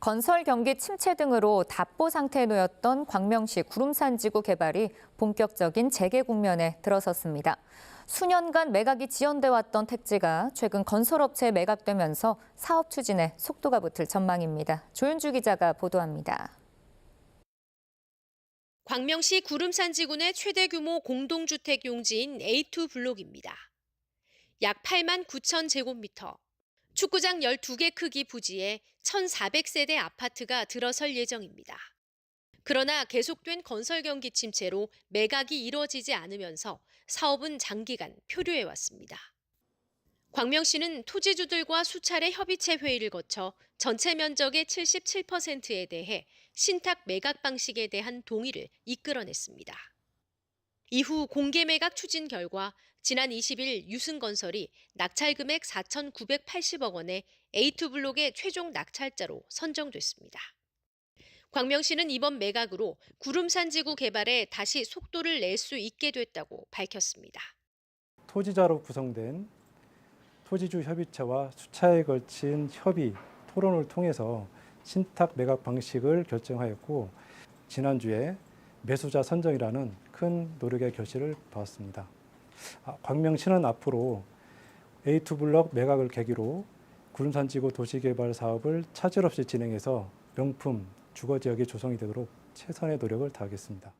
건설 경기 침체 등으로 답보 상태에 놓였던 광명시 구름산 지구 개발이 본격적인 재개 국면에 들어섰습니다. 수년간 매각이 지연돼 왔던 택지가 최근 건설업체에 매각되면서 사업 추진에 속도가 붙을 전망입니다. 조윤주 기자가 보도합니다. 광명시 구름산지군의 최대 규모 공동주택 용지인 A2 블록입니다. 약 8만 9천 제곱미터, 축구장 12개 크기 부지에 1,400세대 아파트가 들어설 예정입니다. 그러나 계속된 건설 경기 침체로 매각이 이뤄지지 않으면서 사업은 장기간 표류해 왔습니다. 광명 시는 토지주들과 수차례 협의체 회의를 거쳐 전체 면적의 77%에 대해 신탁 매각 방식에 대한 동의를 이끌어냈습니다. 이후 공개 매각 추진 결과 지난 20일 유승건설이 낙찰 금액 4,980억 원의 A2 블록의 최종 낙찰자로 선정됐습니다. 광명시는 이번 매각으로 구름산 지구 개발에 다시 속도를 낼 수 있게 됐다고 밝혔습니다. 토지자로 구성된 토지주 협의체와 수차에 걸친 협의, 토론을 통해서 신탁 매각 방식을 결정하였고 지난주에 매수자 선정이라는 큰 노력의 결실을 보았습니다. 아, 광명시는 앞으로 A2 블록 매각을 계기로 구름산지구 도시개발 사업을 차질 없이 진행해서 명품 주거 지역이 조성이 되도록 최선의 노력을 다하겠습니다.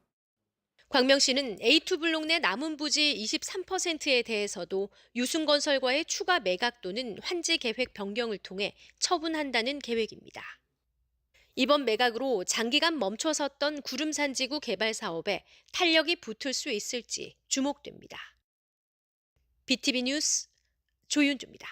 광명시는 A2 블록 내 남은 부지 23%에 대해서도 유승건설과의 추가 매각 또는 환지 계획 변경을 통해 처분한다는 계획입니다. 이번 매각으로 장기간 멈춰섰던 구름산 지구 개발 사업에 탄력이 붙을 수 있을지 주목됩니다. BTV 뉴스 조윤주입니다.